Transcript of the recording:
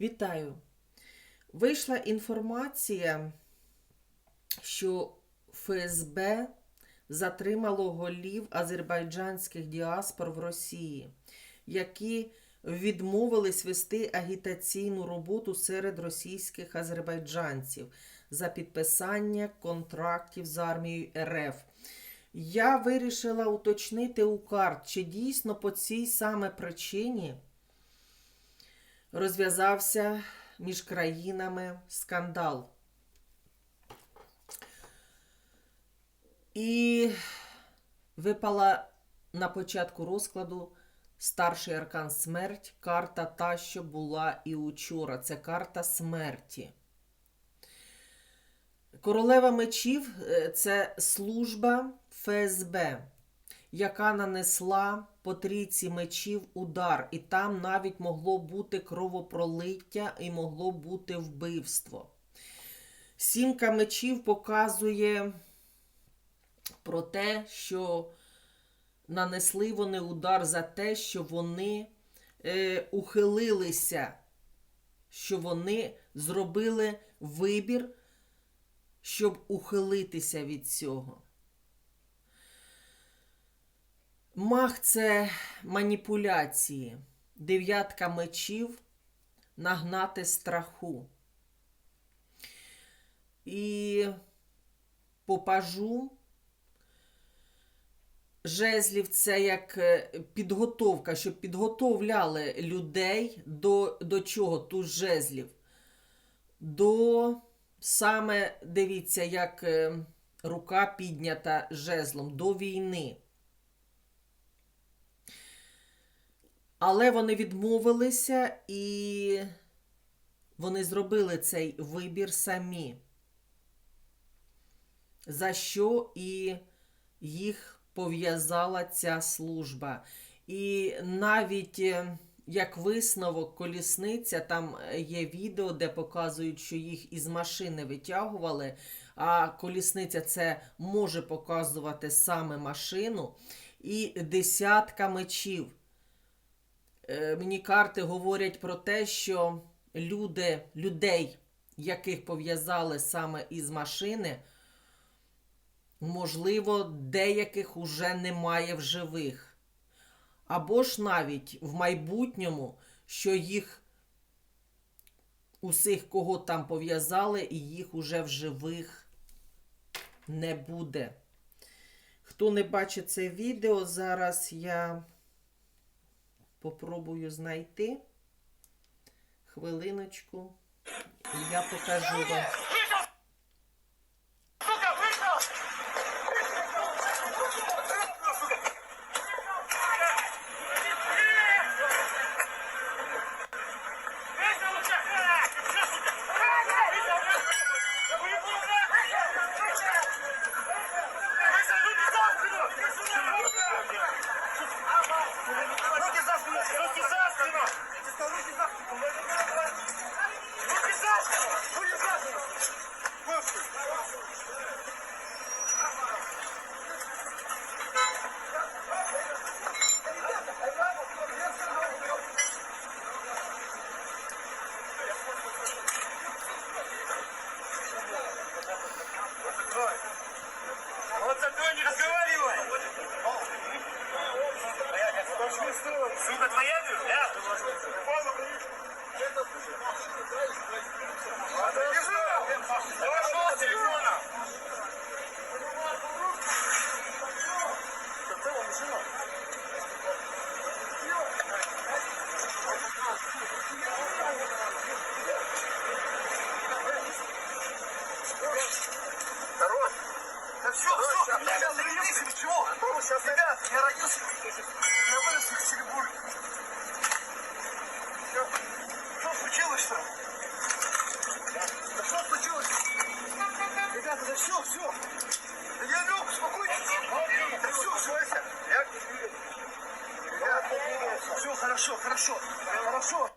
Вітаю! Вийшла інформація, що ФСБ затримало голів азербайджанських діаспор в Росії, які відмовились вести агітаційну роботу серед російських азербайджанців за підписання контрактів з армією РФ. Я вирішила уточнити у карт, чи дійсно по цій саме причині розв'язався між країнами скандал. І випала на початку розкладу старший аркан смерть, карта та, що була і учора. Це карта смерті. Королева мечів е, це служба ФСБ, яка нанесла по трійці мечів удар, і там навіть могло бути кровопролиття і могло бути вбивство. Сімка мечів показує про те, що нанесли вони удар за те, що вони е, ухилилися, що вони зробили вибір, щоб ухилитися від цього. Мах це маніпуляції, дев'ятка мечів нагнати страху. І по пажу жезлів це як е, підготовка, щоб підготовляли людей до, до чого тут жезлів? До саме дивіться, як е, рука піднята жезлом до війни. Але вони відмовилися і вони зробили цей вибір самі. За що і їх пов'язала ця служба. І навіть е, як висновок колісниця, там є відео, де показують, що їх із машини витягували, а колісниця це може показувати саме машину. І десятка мечів. Е, Мені карти говорять про те, що люди, людей, яких пов'язали саме із машини, можливо, деяких уже немає в живих. Або ж навіть в майбутньому, що їх усіх, кого там пов'язали, і їх уже в живих не буде. Хто не бачить це відео, зараз я попробую знайти хвилиночку, і я покажу вам. Сука твоя, да? Пошел Я родился, я вырос в Екатеринбурге. Что? Что случилось, что? Да что случилось? Ребята, да все, все. Да я лег, успокойтесь. Да все, все, Ася. Все хорошо, хорошо, хорошо.